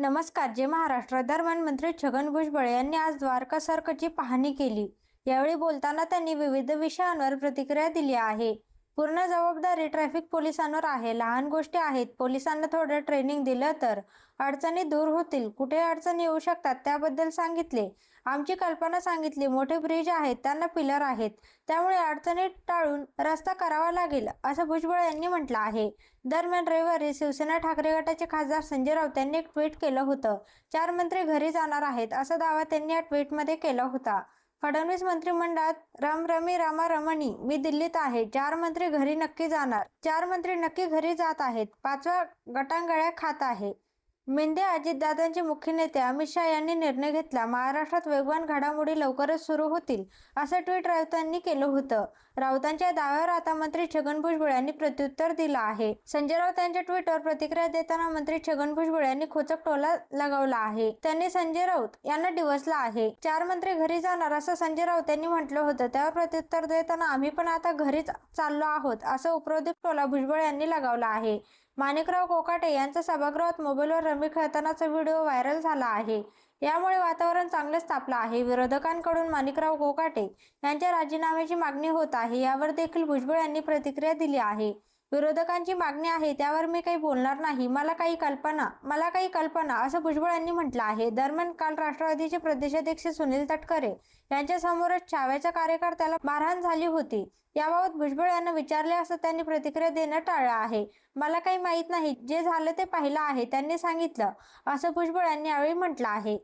नमस्कार जे महाराष्ट्र दरम्यान मंत्री छगन भुजबळ यांनी आज द्वारका सर्कची पाहणी केली यावेळी बोलताना त्यांनी विविध विषयांवर प्रतिक्रिया दिली आहे. पूर्ण जबाबदारी ट्रॅफिक पोलिसांवर आहे. लहान गोष्टी आहेत. पोलिसांना थोडं ट्रेनिंग दिलं तर अडचणी दूर होतील. कुठे अडचणी येऊ शकतात त्याबद्दल सांगितले. आमची कल्पना सांगितली. मोठे ब्रिज आहेत. त्यांना पिलर आहेत. त्यामुळे अडचणी टाळून रस्ता करावा लागेल असं भुजबळ यांनी म्हटलं आहे. दरम्यान रविवारी शिवसेना ठाकरे गटाचे खासदार संजय राऊत यांनी एक ट्विट केलं होतं. चार मंत्री घरी जाणार आहेत असा दावा त्यांनी या ट्विटमध्ये केला होता. फडणवीस मंत्रिमंडळात रामरमी रामारमणी मी दिल्लीत आहे. चार मंत्री घरी नक्की जाणार. चार मंत्री नक्की घरी जात आहेत. पाचवा गटांगळ्या खात आहे. मेंदे अजितदादांचे मुख्य नेते अमित शहा यांनी निर्णय घेतला. महाराष्ट्रात वेगवान घडामोडी लवकरच सुरू होतील असं ट्विट राऊतांनी केलं होतं. राऊतांच्या दाव्यावर आता मंत्री छगन भुजबळ यांनी प्रत्युत्तर दिलं आहे. संजय राऊत यांच्या ट्विटवर प्रतिक्रिया देताना मंत्री छगन भुजबळ यांनी खोचक टोला लगावला आहे. त्यांनी संजय राऊत यांना डिवसला आहे. चार मंत्री घरी जाणार असं संजय राऊत यांनी म्हटलं होतं. त्यावर प्रत्युत्तर देताना आम्ही पण आता घरीच चाललो आहोत असं उपरोधिक टोला भुजबळ यांनी लगावला आहे. माणिकराव कोकाटे यांचा सभागृहात मोबाईलवर रमी खेळतानाचा व्हिडिओ व्हायरल झाला आहे. यामुळे वातावरण चांगलेच तापलं आहे. विरोधकांकडून माणिकराव कोकाटे यांच्या राजीनाम्याची मागणी होत आहे. यावर देखील भुजबळ यांनी प्रतिक्रिया दिली आहे. विरोधकांची मागणी आहे त्यावर मी काही बोलणार नाही. मला काही कल्पना मला काही कल्पना असं भुजबळ यांनी म्हटलं आहे. दरम्यान काल राष्ट्रवादीचे प्रदेशाध्यक्ष सुनील तटकरे यांच्या समोरच छाव्याच्या कार्यकर्त्याला मारहाण झाली होती. याबाबत भुजबळ यांना विचारले असं त्यांनी प्रतिक्रिया देणं टाळलं आहे. मला काही माहीत नाही. जे झालं ते पाहिलं आहे त्यांनी सांगितलं असं भुजबळ यांनी यावेळी म्हटलं आहे.